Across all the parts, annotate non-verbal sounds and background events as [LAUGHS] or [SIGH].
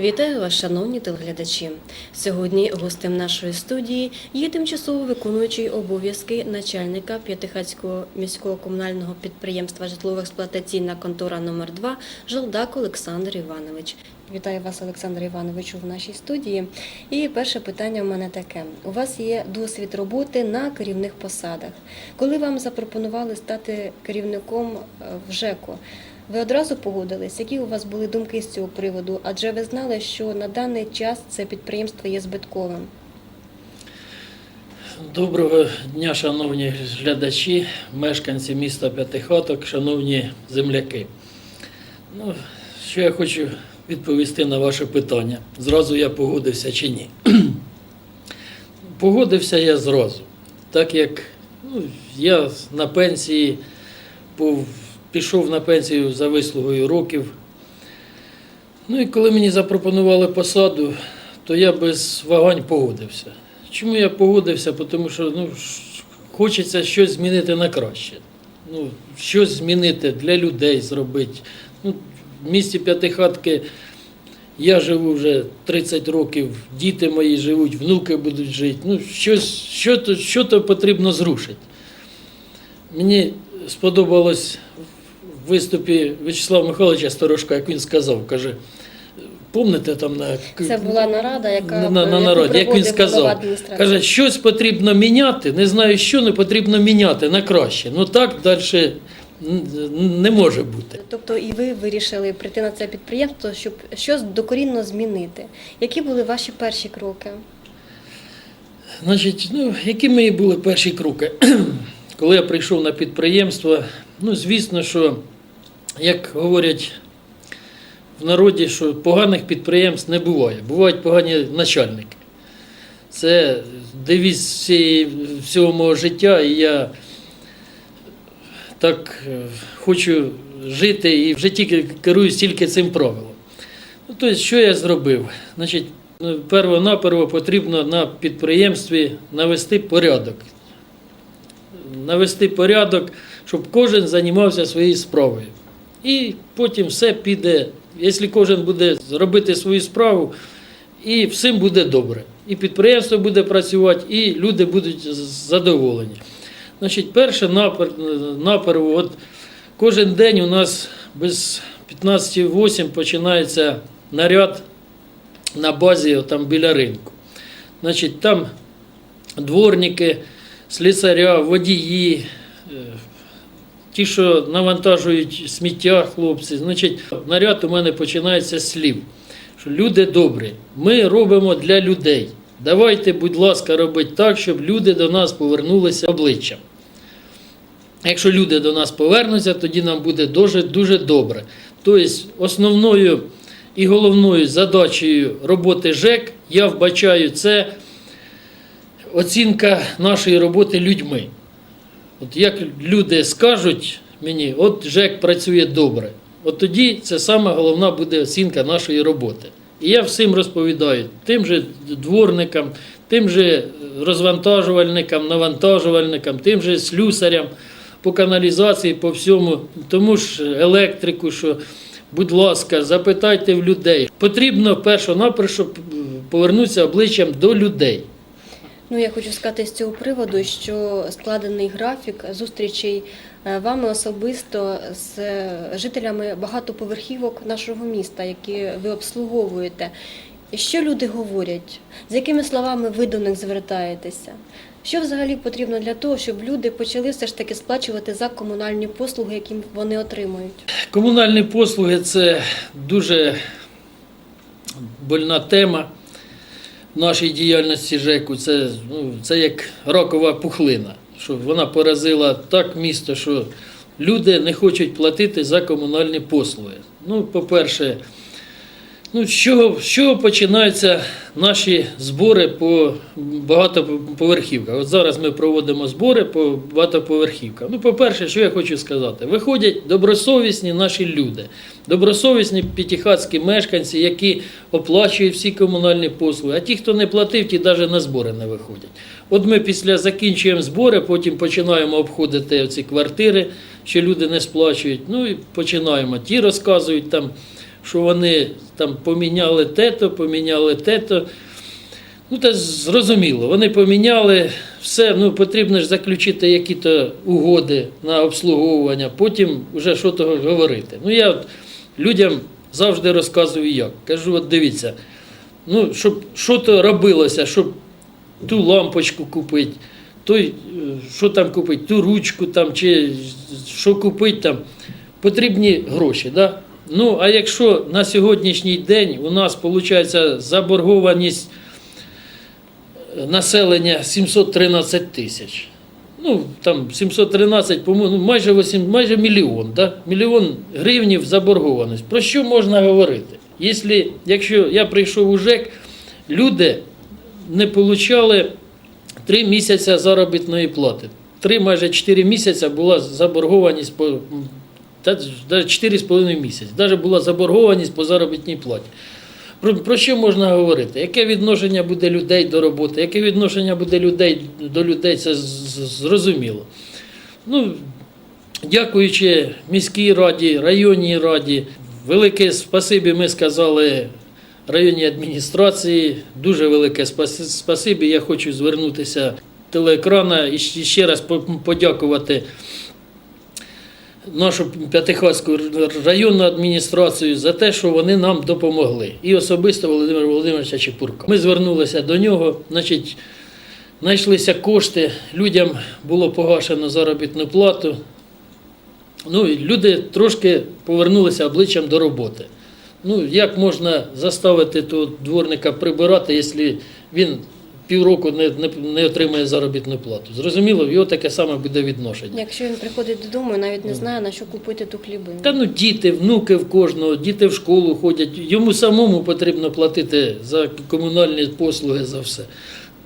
Вітаю вас, шановні телеглядачі. Сьогодні гостем нашої студії є тимчасово виконуючий обов'язки начальника П'ятихатського міського комунального підприємства житлово-експлуатаційна контора номер 2 Желдак Олександр Іванович. Вітаю вас, Олександр Івановичу, в нашій студії. І перше питання в мене таке: у вас є досвід роботи на керівних посадах. Коли вам запропонували стати керівником в ЖЕКу, ви одразу погодились? Які у вас були думки з цього приводу? Адже ви знали, що на даний час це підприємство є збитковим. Доброго дня, шановні глядачі, мешканці міста П'ятихаток, шановні земляки. Ну, що я хочу відповісти на ваше питання. Зразу я погодився чи ні? [CLEARS THROAT] Погодився я зразу. Так як ну, я на пенсії був, пішов на пенсію за вислугою років. Ну і коли мені запропонували посаду, то я без вагань погодився. Чому я погодився? Тому що ну, хочеться щось змінити на краще. Ну, щось змінити для людей зробити. Ну, в місті П'ятихатки я живу вже 30 років, діти мої живуть, внуки будуть жити. Ну, щось, що, то, що то потрібно зрушити. Мені сподобалось виступі В'ячеслава Михайловича Сторожка, як він сказав, каже, помните там на Це була нарада, яка на, на, на народі, як він сказав. Каже, щось потрібно міняти, не знаю, що не потрібно міняти на краще. Ну так далі не може бути. Тобто і ви вирішили прийти на це підприємство, щоб щось докорінно змінити. Які були ваші перші кроки? Значить, ну, які мої були перші кроки? [CLEARS THROAT] Коли я прийшов на підприємство, ну, звісно, що, як говорять в народі, що поганих підприємств не буває. Бувають погані начальники. Це девіз всієї, всього мого життя, і я так е, хочу жити і в житті керуюсь тільки цим правилом. Ну, тобто, що я зробив? Значить, ну, перво-наперво потрібно на підприємстві навести порядок. Навести порядок, щоб кожен займався своєю справою. І потім все піде, якщо кожен буде робити свою справу, і всім буде добре. І підприємство буде працювати, і люди будуть задоволені. Значить, перше напер, от кожен день у нас без 15.08 починається наряд на базі там біля ринку. Значить, там дворники, слісаря, водії, е, ті, що навантажують сміття, хлопці. Значить, наряд у мене починається з слів, що люди добрі, ми робимо для людей. Давайте, будь ласка, робіть так, щоб люди до нас повернулися обличчям. Якщо люди до нас повернуться, тоді нам буде дуже, дуже добре. Тобто, основною і головною задачею роботи ЖЕК я вбачаю це оцінка нашої роботи людьми. От як люди скажуть мені, от ЖЕК працює добре, от тоді це саме головна буде оцінка нашої роботи. І я всім розповідаю, тим же дворникам, тим же розвантажувальникам, навантажувальникам, тим же слюсарям по каналізації, по всьому, тому ж електрику, що, будь ласка, запитайте в людей. Потрібно першо-наперше повернутися обличчям до людей. Ну, я хочу сказати з цього приводу, що складений графік зустрічей е, вами особисто з жителями багатоповерхівок нашого міста, які ви обслуговуєте. Що люди говорять? З якими словами ви до них звертаєтеся? Що взагалі потрібно для того, щоб люди почали все ж таки сплачувати за комунальні послуги, які вони отримують? Комунальні послуги це дуже больна тема нашій діяльності ЖЕКу. Це, ну, це як ракова пухлина, що вона поразила так місто, що люди не хочуть платити за комунальні послуги. Ну, по-перше, ну, з, чого, з чого починаються наші збори по багатоповерхівках? От зараз ми проводимо збори по багатоповерхівках. Ну, по-перше, що я хочу сказати? Виходять добросовісні наші люди, добросовісні п'ятихатські мешканці, які оплачують всі комунальні послуги, а ті, хто не платив, ті навіть на збори не виходять. От ми після закінчуємо збори, потім починаємо обходити ці квартири, що люди не сплачують. Ну і починаємо. Ті розказують там що вони там поміняли те-то, поміняли те-то. Ну, та зрозуміло, вони поміняли все, ну потрібно ж заключити які-то угоди на обслуговування, потім вже що того говорити. Ну, я от людям завжди розказую як. Кажу, от дивіться, ну, щоб що то робилося, щоб ту лампочку купити, той, е, що там купити, ту ручку там, чи що купити там, потрібні гроші. Да? Ну, а якщо на сьогоднішній день у нас виходить заборгованість населення 713 тисяч. Ну, там 713, по-моєму, ну, майже, 8, майже мільйон, да? мільйон гривнів заборгованість. Про що можна говорити? Якщо, якщо я прийшов у ЖЕК, люди не отримали 3 місяці заробітної плати. Три майже 4 місяці була заборгованість по 4,5 місяці. Навіть була заборгованість по заробітній платі. Про, про що можна говорити? Яке відношення буде людей до роботи? Яке відношення буде людей до людей? Це зрозуміло. Ну, дякуючи міській раді, районній раді, велике спасибі ми сказали районній адміністрації. Дуже велике спасибі. Я хочу звернутися телеекрана і ще раз подякувати нашу П'ятихатську районну адміністрацію за те, що вони нам допомогли. І особисто Володимира Володимировича Чепурка. Ми звернулися до нього, значить, знайшлися кошти, людям було погашено заробітну плату. Ну, і люди трошки повернулися обличчям до роботи. Ну, як можна заставити того дворника прибирати, якщо він півроку не, не, не отримує заробітну плату? Зрозуміло, в його таке саме буде відношення. Якщо він приходить додому і навіть не знає, на що купити ту хлібину. Та ну діти, внуки в кожного, діти в школу ходять. Йому самому потрібно платити за комунальні послуги за все.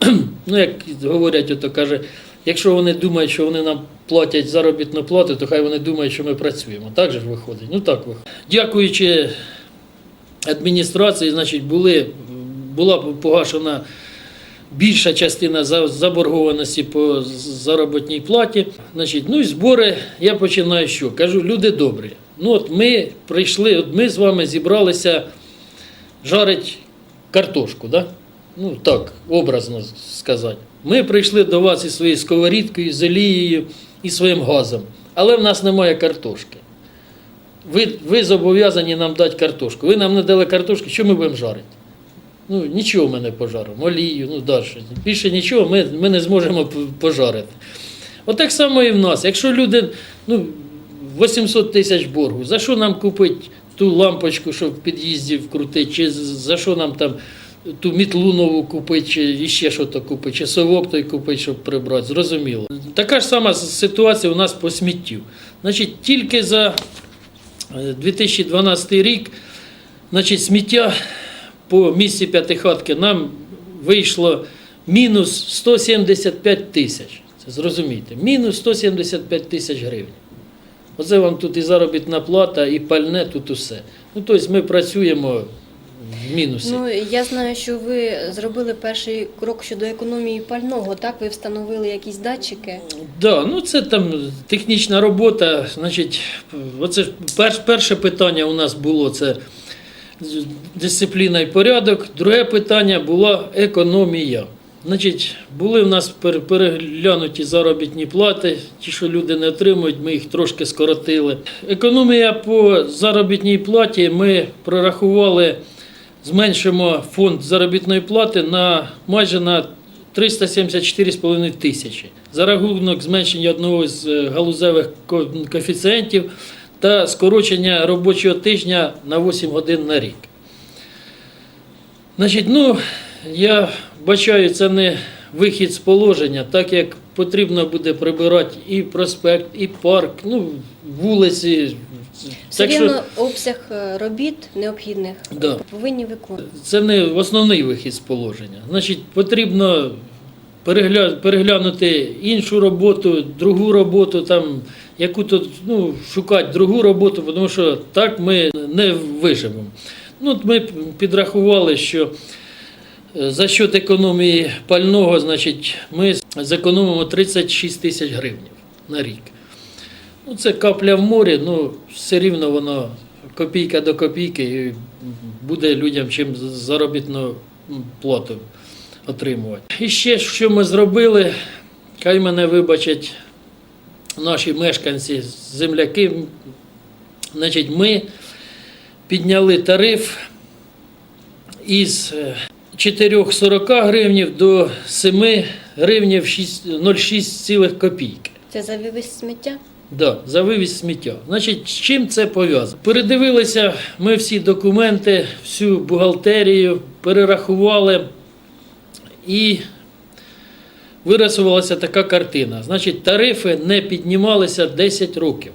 [CLEARS THROAT] ну, як говорять, ото каже, якщо вони думають, що вони нам платять заробітну плату, то хай вони думають, що ми працюємо. Так же ж виходить? Ну так виходить. Дякуючи адміністрації, значить, були, була погашена більша частина заборгованості по заробітній платі. Значить, ну і збори я починаю що? Кажу, люди добрі. Ну от ми прийшли, от ми з вами зібралися жарить картошку, да? ну так, образно сказати. Ми прийшли до вас із своєю сковорідкою, з олією і своїм газом, але в нас немає картошки. Ви, ви зобов'язані нам дати картошку. Ви нам не дали картошки, що ми будемо жарити? Ну, нічого ми не пожаримо, олію, ну далі. Більше нічого ми, ми не зможемо пожарити. Отак само і в нас. Якщо люди, ну, 800 тисяч боргу, за що нам купити ту лампочку, щоб в під'їзді вкрутити, чи за що нам там ту мітлу нову купити, чи ще щось купити, чи совок той купити, щоб прибрати, зрозуміло. Така ж сама ситуація у нас по сміттю. Значить, тільки за е, 2012 рік значить, сміття по місці п'ятихатки нам вийшло мінус 175 тисяч. Це зрозумійте, мінус 175 тисяч гривень. Оце вам тут і заробітна плата, і пальне, тут усе. Ну, тобто ми працюємо в мінусі. Ну я знаю, що ви зробили перший крок щодо економії пального. Так, ви встановили якісь датчики. Да, ну це там технічна робота. Значить, оце перше питання у нас було це дисципліна і порядок. Друге питання була економія. Значить, були в нас переглянуті заробітні плати, ті, що люди не отримують, ми їх трошки скоротили. Економія по заробітній платі ми прорахували, зменшимо фонд заробітної плати на майже на 374,5 тисячі за рахунок зменшення одного з е, галузевих ко- коефіцієнтів та скорочення робочого тижня на 8 годин на рік. Значить, ну, я бачаю, це не вихід з положення, так як потрібно буде прибирати і проспект, і парк, ну, вулиці. Все Так що обсяг е, робіт необхідних Да. повинні виконувати. це не основний вихід з положення. Значить, потрібно перегля... переглянути іншу роботу, другу роботу, там, яку тут ну, шукати другу роботу, тому що так ми не виживемо. Ну, ми підрахували, що е, за счет економії пального, значить, ми зекономимо 36 тисяч гривень на рік. Ну, це капля в морі, ну все рівно воно копійка до копійки, і буде людям чим заробітну плату отримувати. І ще що ми зробили, хай мене вибачать наші мешканці, земляки. Значить, ми підняли тариф із е, 4,40 гривнів до 7 гривнів 0,6 копійки. Це за вивіз сміття? Да, за вивіз сміття. Значить, з чим це пов'язано? Передивилися ми всі документи, всю бухгалтерію, перерахували і вирисувалася така картина. Значить, тарифи не піднімалися 10 років,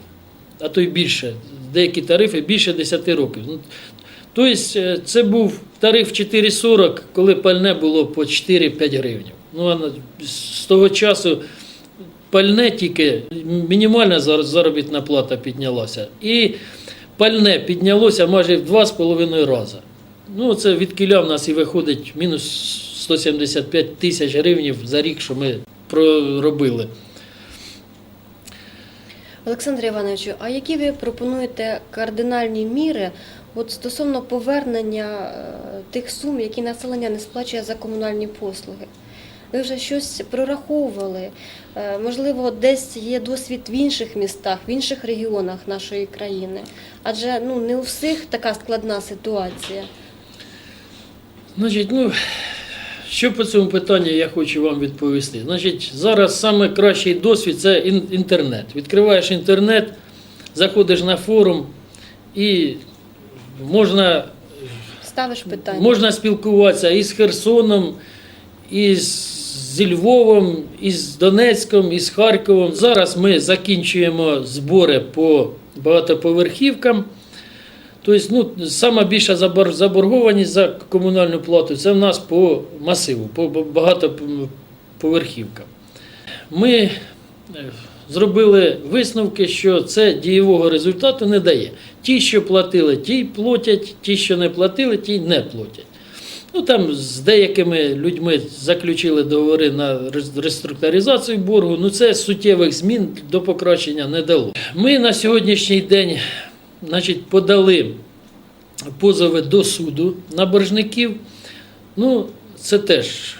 а то й більше. Деякі тарифи більше 10 років. Ну, Тобто е, це був тариф 4,40, коли пальне було по 4-5 гривень. Ну, з того часу пальне тільки мінімальна заробітна плата піднялася. І пальне піднялося майже в 2,5 рази. Ну, це від кіля в нас і виходить мінус 175 тисяч гривень за рік, що ми проробили. Олександре Івановичу, а які ви пропонуєте кардинальні міри от стосовно повернення е, тих сум, які населення не сплачує за комунальні послуги? Ви вже щось прораховували? Е, Можливо, десь є досвід в інших містах, в інших регіонах нашої країни. Адже ну не у всіх така складна ситуація. Значить, ну, що по цьому питанню я хочу вам відповісти. Значить, зараз саме кращий досвід це інтернет. Відкриваєш інтернет, заходиш на форум і можна Ставиш питання. Можна спілкуватися і з Херсоном, і з зі Львовом, і з Донецьком, і з Харковом. Зараз ми закінчуємо збори по багатоповерхівкам. Тобто, ну, сама більша заборгованість за комунальну плату це в нас по масиву, по багатоповерхівкам. Ми е, зробили висновки, що це дієвого результату не дає. Ті, що платили, ті платять, ті, що не платили, ті не платять. Ну там з деякими людьми заключили договори на реструктуризацію боргу. Ну це суттєвих змін до покращення не дало. Ми на сьогоднішній день значить, подали позови до суду на боржників. Ну, це теж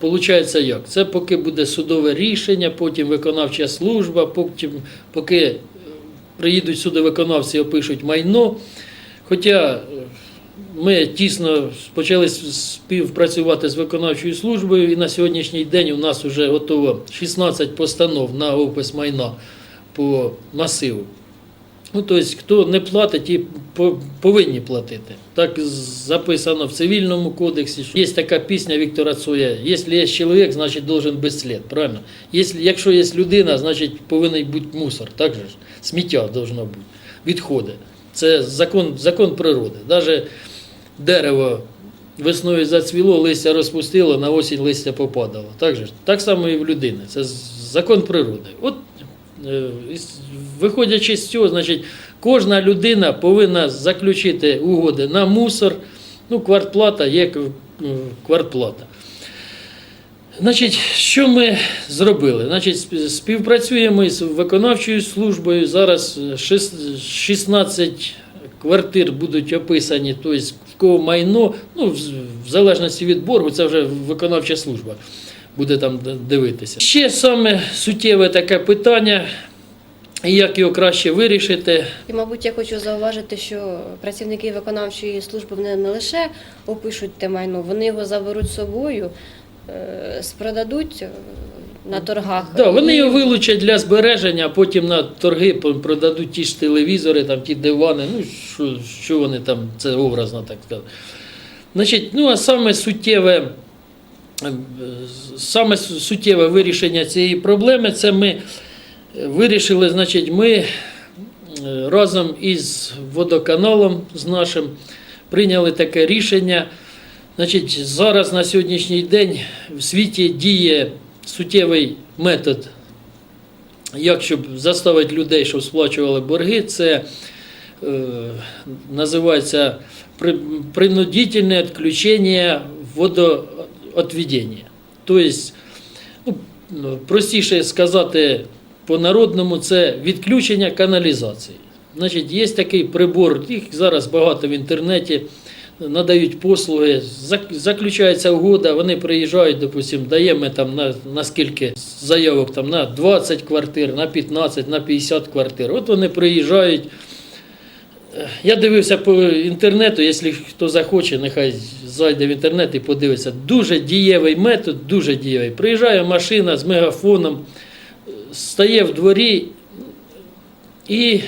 виходить як? Це поки буде судове рішення, потім виконавча служба, потім поки е, приїдуть судовиконавці, опишуть майно. Хоча е, ми тісно почали співпрацювати з виконавчою службою, і на сьогоднішній день у нас вже готово 16 постанов на опис майна по масиву. Ну, тобто, хто не платить, по- повинні платити. Так записано в цивільному кодексі. що Є така пісня Віктора Цоя, якщо є чоловік, значить должен без слід. Правильно? Якщо, є людина, значить повинен бути мусор. Так же ж? Сміття должно бути. Відходи. Це закон, закон природи. Навіть дерево весною зацвіло, листя розпустило, на осінь листя попадало. Так, же? ж? так само і в людини. Це закон природи. От Виходячи з цього, значить, кожна людина повинна заключити угоди на мусор. Ну, квартплата є е, квартплата. Значить, що ми зробили? Значить, співпрацюємо з виконавчою службою. Зараз е, 16 квартир будуть описані, тобто в кого майно, ну, в залежності від боргу, це вже виконавча служба буде там дивитися. Ще саме суттєве таке питання, як його краще вирішити. І, мабуть, я хочу зауважити, що працівники виконавчої служби вони не лише опишуть те майно, вони його заберуть з собою, е, спродадуть е, на торгах. Да, вони його вилучать для збереження, а потім на торги продадуть ті ж телевізори, там, ті дивани, ну що, що вони там, це образно так сказати. Значить, ну а саме суттєве, саме су- суттєве вирішення цієї проблеми, це ми е, вирішили, значить, ми е, разом із водоканалом з нашим прийняли таке рішення. Значить, зараз на сьогоднішній день в світі діє суттєвий метод, як щоб заставити людей, щоб сплачували борги, це е, називається при- принудительне відключення водоотведення. Тобто, ну, простіше сказати по-народному, це відключення каналізації. Значить, є такий прибор, їх зараз багато в інтернеті, надають послуги, заключається угода, вони приїжджають, допустим, даємо там на, на скільки заявок, там, на 20 квартир, на 15, на 50 квартир. От вони приїжджають. Я дивився по інтернету, якщо хто захоче, нехай зайде в інтернет і подивиться. Дуже дієвий метод, дуже дієвий. Приїжджає машина з мегафоном, стає в дворі і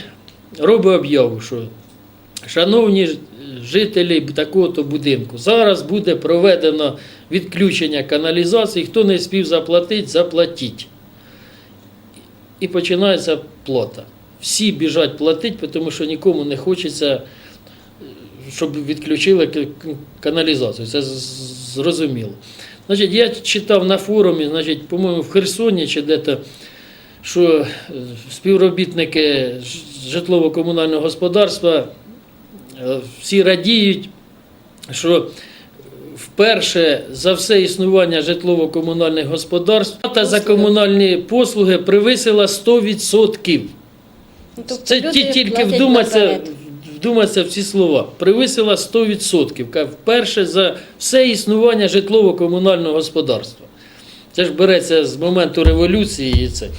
робить об'яву, що шановні жителі такого-то будинку, зараз буде проведено відключення каналізації, хто не спів заплатити, заплатіть. І починається плата. Всі біжать платити, тому що нікому не хочеться, щоб відключили каналізацію. Це зрозуміло. Значить, я читав на форумі, значить, по-моєму, в Херсоні чи де-то, що е, співробітники житлово-комунального господарства е, всі радіють, що вперше за все існування житлово-комунальних господарств плата за комунальні послуги превисила 100%. Ну, тобто Це люди ті, тільки платять вдуматися, наперед. вдуматися в ці слова. Превисила 100%. Ка- Вперше за все існування житлово-комунального господарства. Це ж береться з моменту революції і це. [LAUGHS]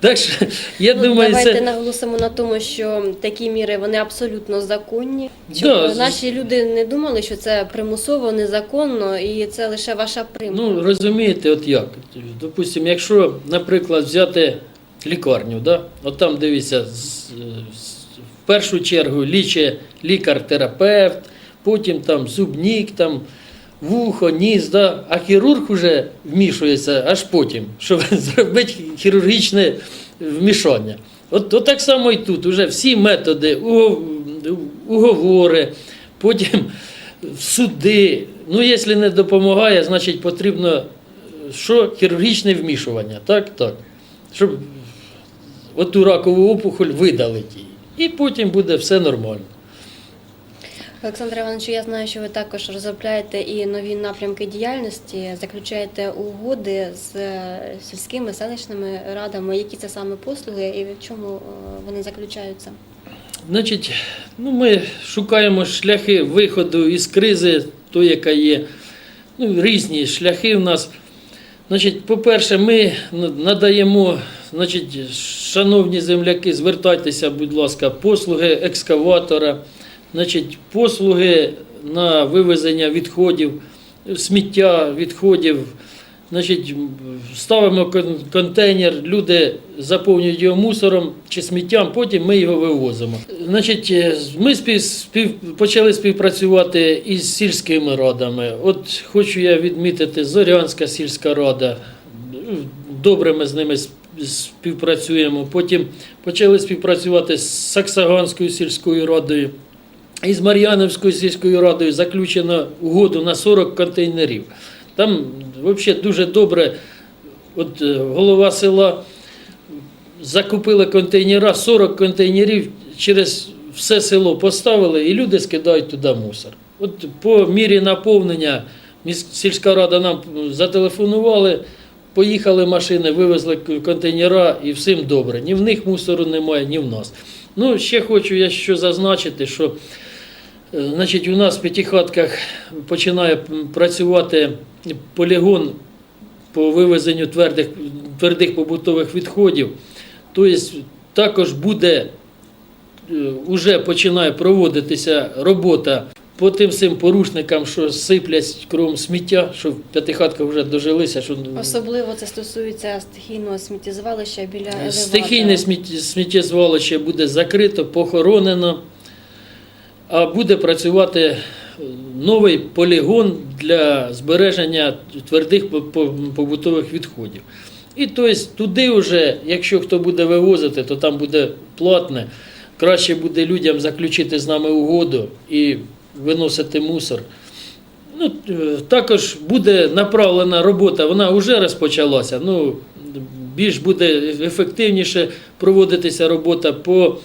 Так що, я Ну, думаю, давайте це. наголосимо на тому, що такі міри вони абсолютно законні. Щоб Да, з- наші люди не думали, що це примусово, незаконно, і це лише ваша примха. Ну, розумієте, от як? Допустимо, якщо, наприклад, взяти лікарню, да? от там дивіться, з- в першу чергу лічить лікар-терапевт, потім там зубнік, там вухо, ніс, да? а хірург вже вмішується аж потім, щоб [LAUGHS] зробити хірургічне вмішання. От, от так само і тут, уже всі методи, уговори, потім суди. Ну, якщо не допомагає, значить потрібно е, що? Хірургічне вмішування. Так, так. Щоб оту ракову опухоль видалити її. І потім буде все нормально. Олександр Іванович, я знаю, що ви також розробляєте і нові напрямки діяльності, заключаєте угоди з е, сільськими селищними радами. Які це саме послуги і в чому е, вони заключаються? Значить, ну ми шукаємо шляхи виходу із кризи, то, яка є. Ну, різні шляхи в нас. Значить, по-перше, ми надаємо, значить, шановні земляки, звертайтеся, будь ласка, послуги екскаватора, значить, послуги на вивезення відходів, сміття відходів. Значить, ставимо контейнер, люди заповнюють його мусором чи сміттям, потім ми його вивозимо. Значить, е, ми спів, спів, почали співпрацювати із сільськими радами. От хочу я відмітити Зорянська сільська рада. Добре ми з ними співпрацюємо. Потім почали співпрацювати з Саксаганською сільською радою. І з Мар'яновською сільською радою заключено угоду на 40 контейнерів. Там взагалі дуже добре. От е, голова села закупили контейнера, 40 контейнерів через все село поставили, і люди скидають туди мусор. От по мірі наповнення сільська рада нам зателефонували, поїхали машини, вивезли контейнера і всім добре. Ні в них мусору немає, ні в нас. Ну, ще хочу я що зазначити, що Е, Значить, у нас в п'ятихатках починає працювати полігон по вивезенню твердих, твердих побутових відходів. Тобто також буде, е, уже починає проводитися робота по тим всім порушникам, що сиплять кругом сміття, що в п'ятихатках вже дожилися. Що Особливо це стосується стихійного сміттєзвалища біля елеватора. Стихійне сміттєзвалище буде закрито, похоронено, а буде працювати е, новий полігон для збереження твердих по- по- побутових відходів. І тобто туди вже, якщо хто буде вивозити, то там буде платне. Краще буде людям заключити з нами угоду і виносити мусор. Ну, е, також буде направлена робота, вона вже розпочалася. Ну, більш буде ефективніше проводитися робота по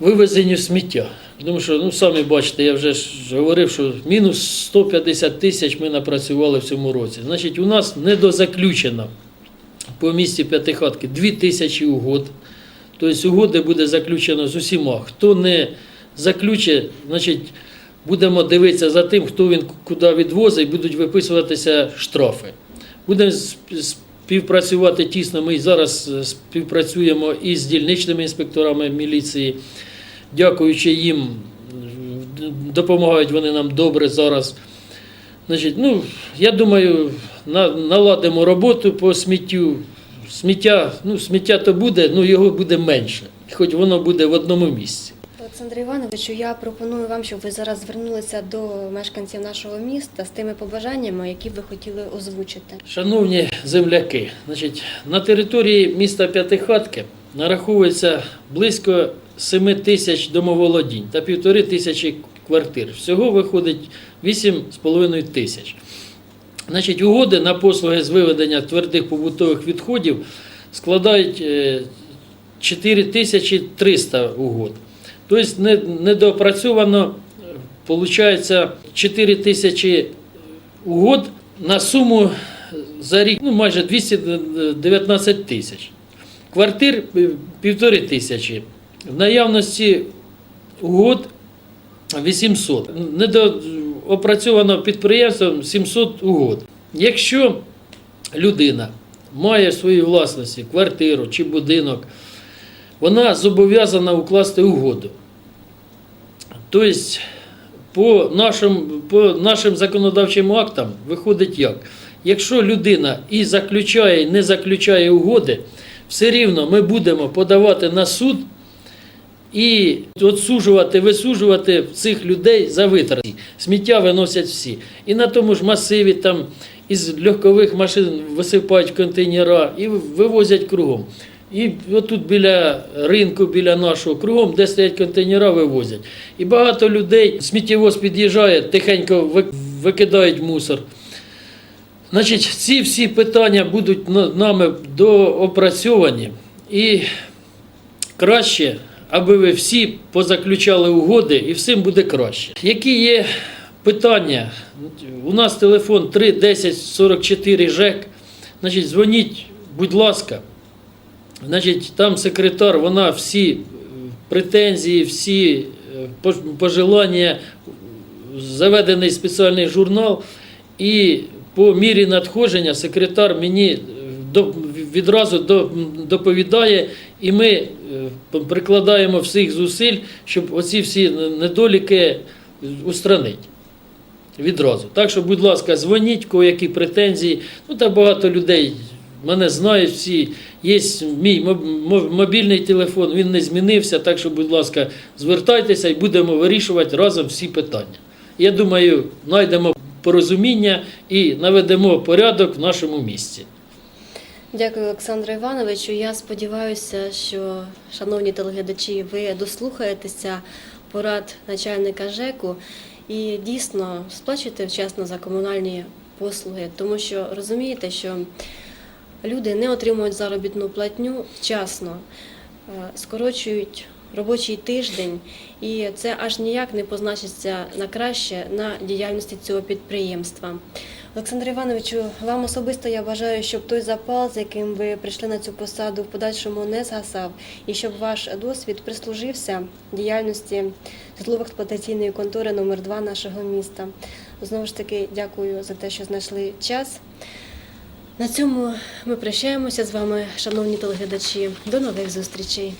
вивезенню сміття. Тому що, ну, самі бачите, я вже ж говорив, що мінус 150 тисяч ми напрацювали в цьому році. Значить, у нас недозаключено по місті П'ятихатки 2 тисячі угод. Тобто угоди буде заключено з усіма. Хто не заключить, значить будемо дивитися за тим, хто він куди відвозить, будуть виписуватися штрафи. Будемо співпрацювати тісно. Ми зараз е, співпрацюємо із дільничними інспекторами міліції. Дякуючи їм, допомагають вони нам добре зараз. Значить, ну, я думаю, наладимо роботу по сміттю. Сміття, ну, сміття то буде, ну його буде менше, хоч воно буде в одному місці. Олександр Івановичу, я пропоную вам, щоб ви зараз звернулися до мешканців нашого міста з тими побажаннями, які ви хотіли озвучити. Шановні земляки, значить, на території міста П'ятихатки нараховується близько 7 тисяч домоволодінь та півтори тисячі квартир. Всього виходить 8,5 тисяч. Значить, угоди на послуги з виведення твердих побутових відходів складають е, 4300 угод. Тобто не- недоопрацьовано виходить 4 тисячі угод на суму за рік ну, майже 219 тисяч. Квартир півтори тисячі. В наявності угод 800. Недоопрацьовано підприємством 700 угод. Якщо людина має в своїй власності квартиру чи будинок, вона зобов'язана укласти угоду. Тобто, по нашим, по нашим законодавчим актам виходить як? Якщо людина і заключає, і не заключає угоди, все рівно ми будемо подавати на суд і відсуджувати, висуджувати цих людей за витрати. Сміття виносять всі. І на тому ж масиві там із легкових машин висипають контейнера і вивозять кругом. І отут біля ринку, біля нашого, кругом, де стоять контейнера, вивозять. І багато людей, сміттєвоз під'їжджає, тихенько викидають мусор. Значить, ці всі питання будуть нами доопрацьовані. І краще, аби ви всі позаключали угоди і всім буде краще. Які є питання? У нас телефон 3 10 44 ЖЕК. Значить, дзвоніть, будь ласка. Значить, там секретар, вона всі е, претензії, всі е, пожелання, заведений спеціальний журнал, і по мірі надходження секретар мені е, відразу доповідає, і ми прикладаємо всіх зусиль, щоб оці всі недоліки устранити. Відразу. Так що, будь ласка, дзвоніть, кого які претензії. Ну, та багато людей мене знають всі. Є мій моб- моб- мобільний телефон, він не змінився. Так що, будь ласка, звертайтеся і будемо вирішувати разом всі питання. Я думаю, знайдемо порозуміння і наведемо порядок в нашому місті. Дякую, Олександре Івановичу. Я сподіваюся, що, шановні телеглядачі, ви дослухаєтеся порад начальника ЖЕКу і дійсно сплачуєте вчасно за комунальні послуги, тому що розумієте, що люди не отримують заробітну платню вчасно, е, скорочують робочий тиждень, і це аж ніяк не позначиться на краще на діяльності цього підприємства. Олександр Івановичу, вам особисто я бажаю, щоб той запал, з яким ви прийшли на цю посаду, в подальшому не згасав, і щоб ваш досвід прислужився діяльності житлово-експлуатаційної контори номер 2 нашого міста. Знову ж таки, дякую за те, що знайшли час. На цьому ми прощаємося з вами, шановні телеглядачі. До нових зустрічей.